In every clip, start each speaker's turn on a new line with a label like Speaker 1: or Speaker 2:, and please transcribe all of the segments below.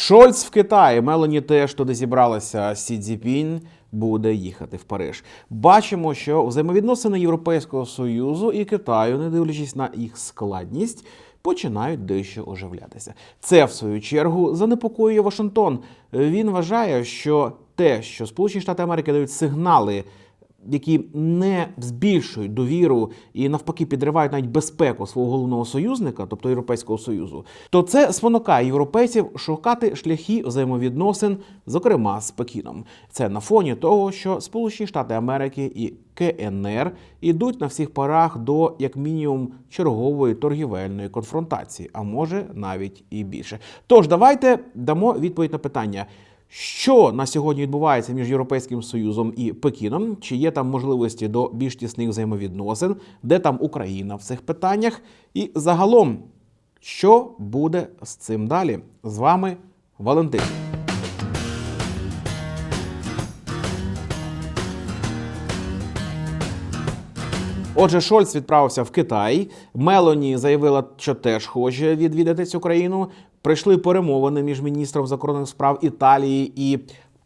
Speaker 1: Шольц в Китаї. Мелані теж туди зібралася. Сі Цзіпінь буде їхати в Париж. Бачимо, що взаємовідносини Європейського союзу і Китаю, не дивлячись на їх складність, починають дещо оживлятися. Це, в свою чергу, занепокоює Вашингтон. Він вважає, що те, що Сполучені Штати Америки дають сигнали які не збільшують довіру і навпаки підривають навіть безпеку свого головного союзника, тобто Європейського союзу, то це спонукає європейців шукати шляхи взаємовідносин, зокрема з Пекіном. Це на фоні того, що Сполучені Штати Америки і КНР ідуть на всіх парах до як мінімум чергової торгівельної конфронтації, а може навіть і більше. Тож давайте дамо відповідь на питання. Що на сьогодні відбувається між Європейським Союзом і Пекіном? Чи є там можливості до більш тісних взаємовідносин? Де там Україна в цих питаннях? І загалом, що буде з цим далі? З вами Валентин. Отже, Шольц відправився в Китай. Мелоні заявила, що теж хоче відвідати цю країну. Прийшли перемовини між міністром закордонних справ Італії і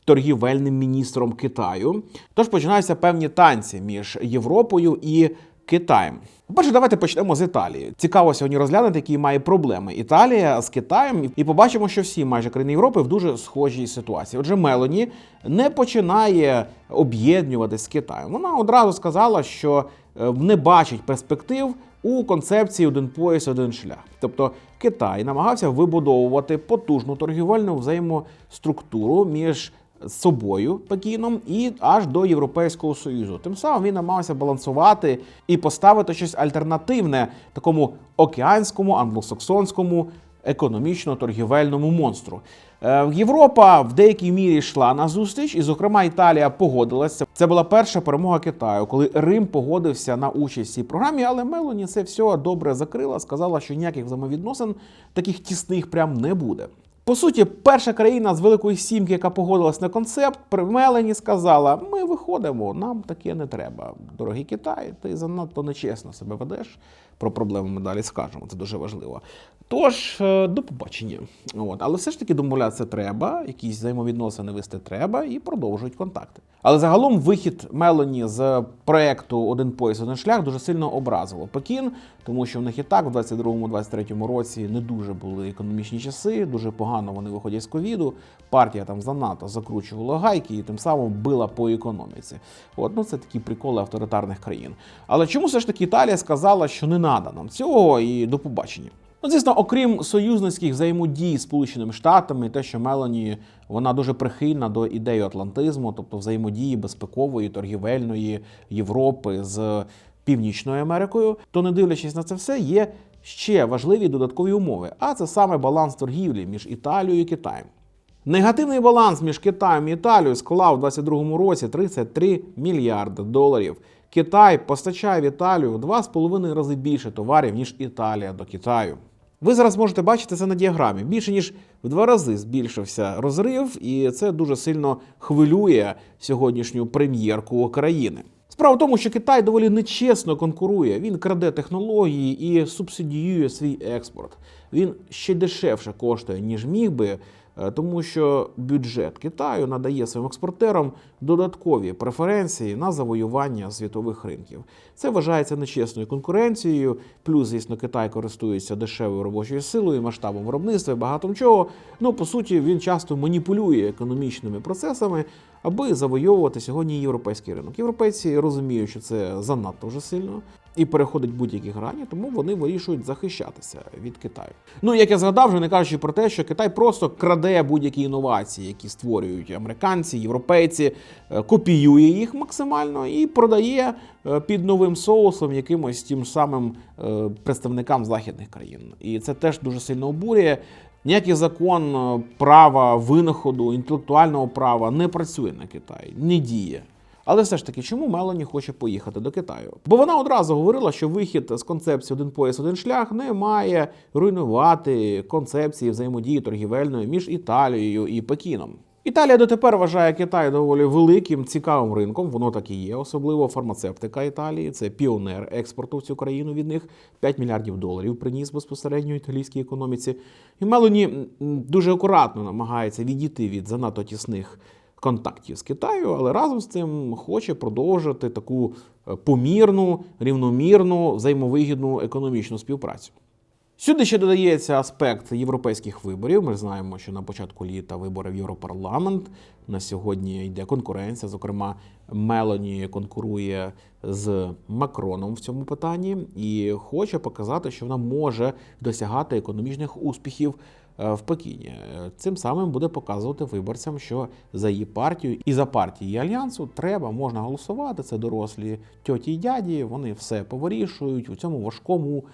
Speaker 1: торгівельним міністром Китаю. Тож починаються певні танці між Європою і Китаєм. По-перше, давайте почнемо з Італії. Цікаво сьогодні розглянути, які має проблеми Італія з Китаєм, і побачимо, що всі майже країни Європи в дуже схожій ситуації. Отже, Мелоні не починає об'єднуватись з Китаєм. Вона одразу сказала, що е, не бачить перспектив у концепції один пояс, один шлях. Тобто Китай намагався вибудовувати потужну торгівельну взаємоструктуру між собою Пекіном і аж до Європейського союзу. Тим самим він намагався балансувати і поставити щось альтернативне такому океанському англосаксонському економічно-торгівельному монстру. Е, Європа в деякій мірі йшла на зустріч, і, зокрема, Італія погодилася. Це була перша перемога Китаю, коли Рим погодився на участь в цій програмі. Але Мелоні це все добре закрила, сказала, що ніяких взаємовідносин таких тісних прям не буде. По суті, перша країна з Великої Сімки, яка погодилась на концепт, при Мелені сказала: ми виходимо, нам таке не треба. Дорогий Китай, ти занадто нечесно себе ведеш. Про проблеми ми далі скажемо, це дуже важливо. Тож, е, до побачення. От. Але все ж таки домовлятися треба, якісь взаємовідносини вести треба і продовжують контакти. Але загалом вихід Мелоні з проекту Один пояс, один шлях дуже сильно образило Пекін, тому що в них і так в 22-23 році не дуже були економічні часи, дуже погано вони виходять з ковіду. Партія там занадто закручувала гайки і тим самим била по економіці. От ну це такі приколи авторитарних країн. Але чому все ж таки Італія сказала, що не треба нам цього і до побачення? Ну, звісно, окрім союзницьких взаємодій з Сполученими Штатами, те, що Мелані вона дуже прихильна до ідеї атлантизму, тобто взаємодії безпекової, торгівельної Європи з Північною Америкою, то не дивлячись на це все, є ще важливі додаткові умови. А це саме баланс торгівлі між Італією і Китаєм. Негативний баланс між Китаєм і Італією склав у 2022 році 33 мільярди доларів. Китай постачає в Італію в 2,5 рази більше товарів, ніж Італія до Китаю. Ви зараз можете бачити це на діаграмі. Більше ніж в два рази збільшився розрив, і це дуже сильно хвилює сьогоднішню прем'єрку країни. Справа в тому, що Китай доволі нечесно конкурує. Він краде технології і субсидіює свій експорт. Він ще дешевше коштує, ніж міг би, е, тому що бюджет Китаю надає своїм експортерам додаткові преференції на завоювання світових ринків. Це вважається нечесною конкуренцією. Плюс, звісно, Китай користується дешевою робочою силою, масштабом виробництва і багатом чого. Ну, по суті, він часто маніпулює економічними процесами, аби завойовувати сьогодні європейський ринок. Європейці розуміють, що це занадто вже сильно і переходить будь-які грані, тому вони вирішують захищатися від Китаю. Ну як я згадав, вже не кажучи про те, що Китай просто краде будь-які інновації, які створюють американці, європейці, копіює їх максимально і продає е, під новим соусом якимось тим самим е, представникам західних країн. І це теж дуже сильно обурює. Ніякий закон е, права винаходу, інтелектуального права не працює на Китай, не діє. Але все ж таки, чому Мелані хоче поїхати до Китаю? Бо вона одразу говорила, що вихід з концепції один пояс, один шлях не має руйнувати концепції взаємодії торгівельної між Італією і Пекіном. Італія дотепер вважає Китай доволі великим цікавим ринком. Воно так і є, особливо фармацевтика Італії. Це піонер експорту в цю країну від них 5 мільярдів доларів приніс безпосередньо італійській економіці. І Мелоні дуже акуратно намагається відійти від занадто тісних контактів з Китаю, але разом з цим хоче продовжити таку е, помірну, рівномірну, взаємовигідну економічну співпрацю. Сюди ще додається аспект європейських виборів. Ми знаємо, що на початку літа вибори в Європарламент. На сьогодні йде конкуренція. Зокрема, Мелоні конкурує з Макроном в цьому питанні і хоче показати, що вона може досягати економічних успіхів е, в Пекіні. Цим самим буде показувати виборцям, що за її партію і за партії альянсу треба, можна голосувати. Це дорослі тьоті й дяді. Вони все повирішують у цьому важкому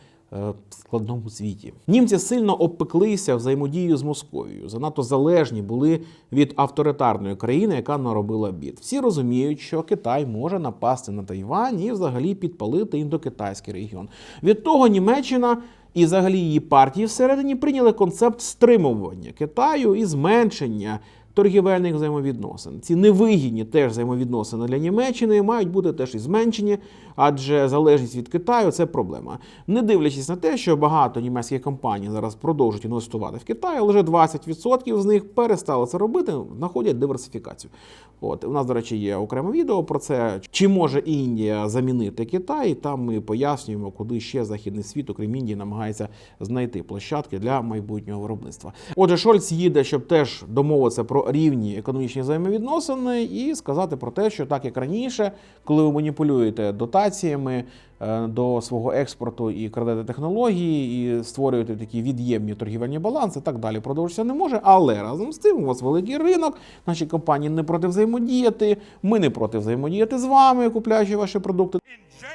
Speaker 1: складному світі. Німці сильно обпеклися взаємодією з Московією. Занадто залежні були від авторитарної країни, яка наробила бід. Всі розуміють, що Китай може напасти на Тайвань і взагалі підпалити індокитайський регіон. Від того Німеччина. І взагалі її партії всередині прийняли концепт стримування Китаю і зменшення торгівельних взаємовідносин. Ці невигідні теж взаємовідносини для Німеччини мають бути теж і зменшені, адже залежність від Китаю це проблема. Не дивлячись на те, що багато німецьких компаній зараз продовжують інвестувати в Китай, але вже 20% з них перестали це робити, знаходять диверсифікацію. От у нас, до речі, є окреме відео про це. Чи може Індія замінити Китай? Там ми пояснюємо, куди ще західний світ, окрім Індії, намагається знайти площадки для майбутнього виробництва. Отже, Шольц їде, щоб теж домовитися про рівні економічні взаємовідносини і сказати про те, що так як раніше, коли ви маніпулюєте дотаціями е, до свого експорту і крадете технології, і створюєте такі від'ємні торгівельні баланси, так далі продовжитися не може. Але разом з тим у вас великий ринок, наші компанії не проти взаємодіяти. Ми не проти взаємодіяти з вами, купляючи ваші продукти.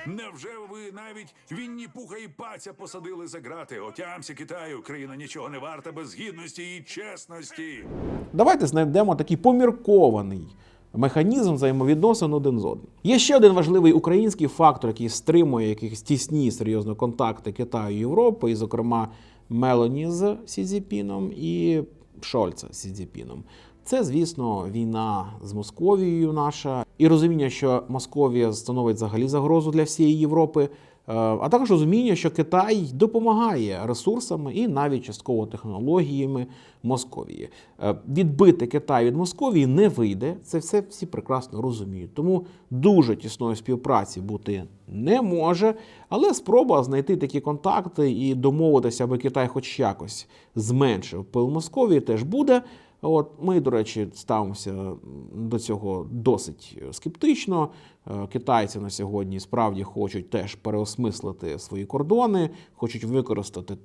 Speaker 2: Невже навіть Вінні Пуха і паця посадили за грати? Отямся Китаю, країна нічого не варта без гідності і чесності.
Speaker 1: Давайте знайдемо такий поміркований механізм взаємовідносин один з одним. Є ще один важливий український фактор, який стримує якісь тісні серйозно контакти Китаю і Європи, і, зокрема, Мелоні з Сізіпіном і Шольца з Сізіпіном. Це, звісно, війна з Московією наша, і розуміння, що Московія становить взагалі загрозу для всієї Європи. е, А також розуміння, що Китай допомагає ресурсами і навіть частково технологіями Московії. Е, Відбити Китай від Московії не вийде. Це все всі прекрасно розуміють. Тому дуже тісної співпраці бути не може. Але спроба знайти такі контакти і домовитися, аби Китай хоч якось зменшив пил Московії, теж буде. От ми, до речі, ставимося до цього досить скептично. Е, Китайці на сьогодні справді хочуть теж переосмислити свої кордони, хочуть використати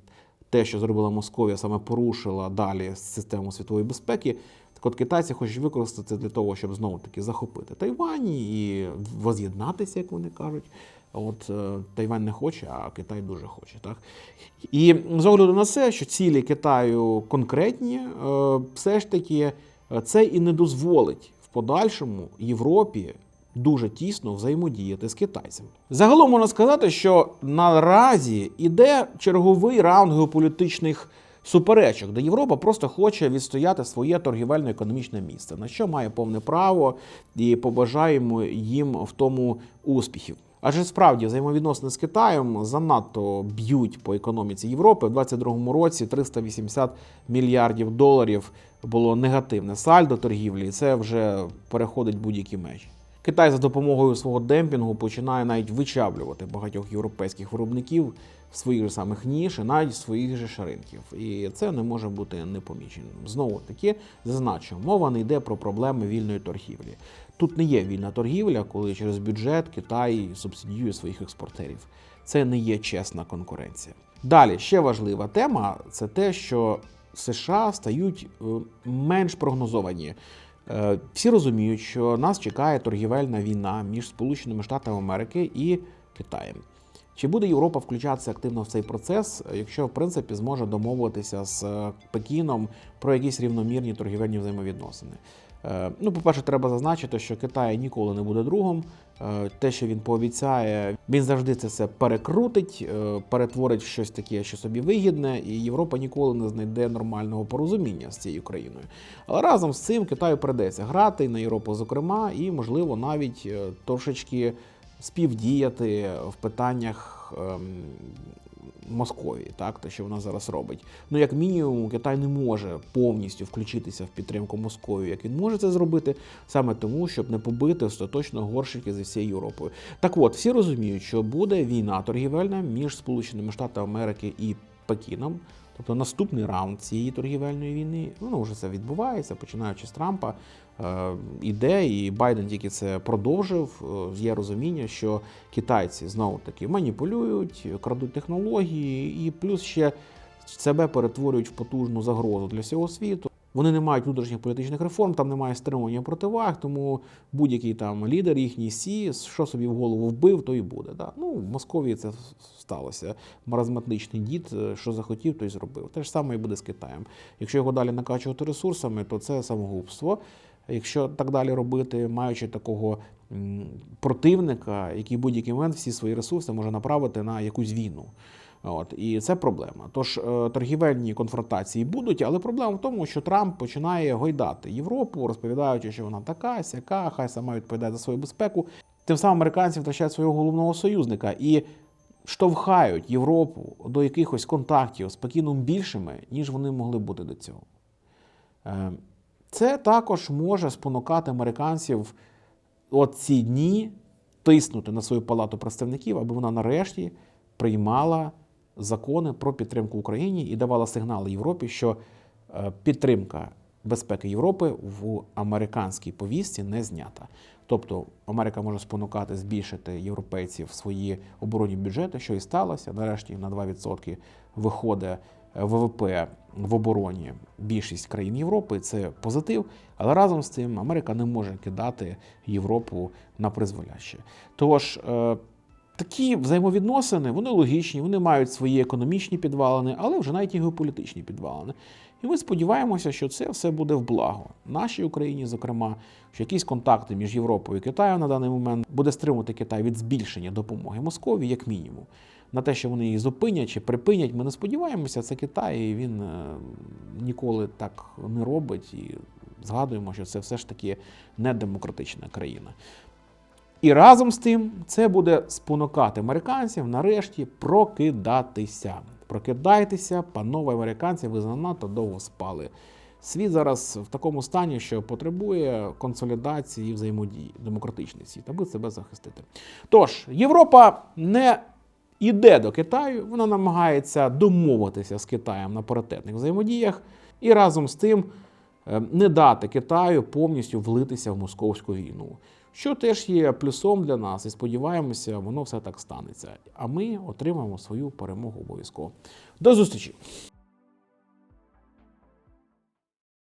Speaker 1: те, що зробила Московія, саме порушила далі систему світової безпеки. Так от китайці хочуть використати для того, щоб знову таки захопити Тайвань і воз'єднатися, як вони кажуть. От е, Тайвань не хоче, а Китай дуже хоче. Так? І з огляду на це, що цілі Китаю конкретні, е, все ж таки е, це і не дозволить в подальшому Європі дуже тісно взаємодіяти з китайцями. Загалом можна сказати, що наразі іде черговий раунд геополітичних суперечок, де Європа просто хоче відстояти своє торгівельно-економічне місце, на що має повне право, і побажаємо їм в тому успіхів. Адже справді взаємовідносини з Китаєм занадто б'ють по економіці Європи. У 2022 році 380 мільярдів доларів було негативне сальдо торгівлі, і це вже переходить будь-які межі. Китай за допомогою свого демпінгу починає навіть вичавлювати багатьох європейських виробників в своїх же самих ніж і навіть своїх же ж ринків. І це не може бути непоміченим. Знову таки зазначу, мова не йде про проблеми вільної торгівлі. Тут не є вільна торгівля, коли через бюджет Китай субсидіює своїх експортерів. Це не є чесна конкуренція. Далі ще важлива тема це те, що США стають е, менш прогнозовані. Е, Всі розуміють, що нас чекає торгівельна війна між Сполученими Штатами Америки і Китаєм. Чи буде Європа включатися активно в цей процес, якщо в принципі зможе домовитися з е, Пекіном про якісь рівномірні торгівельні взаємовідносини? Е, Ну, по-перше, треба зазначити, що Китай ніколи не буде другом. Е, Те, що він пообіцяє, він завжди це все перекрутить, е, перетворить в щось таке, що собі вигідне, і Європа ніколи не знайде нормального порозуміння з цією країною. Але разом з цим Китаю придеться грати на Європу, зокрема, і можливо навіть е, трошечки співдіяти в питаннях. Московії, так, те, що вона зараз робить. Ну, як мінімум, Китай не може повністю включитися в підтримку Московії, як він може це зробити, саме тому, щоб не побити остаточно горщики зі всією Європою. Так от, всі розуміють, що буде війна торгівельна між Сполученими Штатами Америки і Пекіном. Тобто наступний раунд цієї торгівельної війни, воно вже це відбувається, починаючи з Трампа, е, іде, і Байден тільки це продовжив. Е, Є розуміння, що китайці знову таки маніпулюють, крадуть технології, і плюс ще себе перетворюють в потужну загрозу для всього світу. Вони не мають внутрішніх політичних реформ, там немає стримування противаг, тому будь-який там лідер їхній сі, що собі в голову вбив, то і буде. Да? Ну, в Московії це сталося. Маразматичний дід, е, що захотів, то й зробив. Те ж саме і буде з Китаєм. Якщо його далі накачувати ресурсами, то це самогубство. Якщо так далі робити, маючи такого противника, який будь-який момент всі свої ресурси може направити на якусь війну. От і це проблема. Тож е, торгівельні конфронтації будуть, але проблема в тому, що Трамп починає гойдати Європу, розповідаючи, що вона така, сяка, хай сама відповідає за свою безпеку. Тим самим американці втрачають свого головного союзника і штовхають Європу до якихось контактів з Пекіном більшими, ніж вони могли бути до цього. Е, Це також може спонукати американців от ці дні тиснути на свою палату представників, аби вона нарешті приймала закони про підтримку Україні і давала сигнали Європі, що е, підтримка безпеки Європи в американській повістці не знята. Тобто Америка може спонукати збільшити європейців свої оборонні бюджети, що і сталося. Нарешті на 2% виходить е, ВВП в обороні більшість країн Європи. Це позитив. Але разом з цим Америка не може кидати Європу на призволяще. Тож е, такі взаємовідносини вони логічні, вони мають свої економічні підвалини, але вже навіть і геополітичні підвалини. І ми сподіваємося, що це все буде в благо нашій Україні, зокрема, що якісь контакти між Європою і Китаєм на даний момент буде стримувати Китай від збільшення допомоги Москові, як мінімум. На те, що вони її зупинять чи припинять, ми не сподіваємося. Це Китай, і він е, ніколи так не робить. І згадуємо, що це все ж таки не демократична країна. І разом з тим це буде спонукати американців нарешті прокидатися. Прокидайтеся, панове американці, ви занадто довго спали. Світ зараз в такому стані, що потребує консолідації взаємодії, демократичний світ, аби себе захистити. Тож, Європа не йде до Китаю, вона намагається домовитися з Китаєм на паритетних взаємодіях і разом з тим е, не дати Китаю повністю влитися в московську війну. Що теж є плюсом для нас, і сподіваємося, воно все так станеться. А ми отримаємо свою перемогу обов'язково. До зустрічі!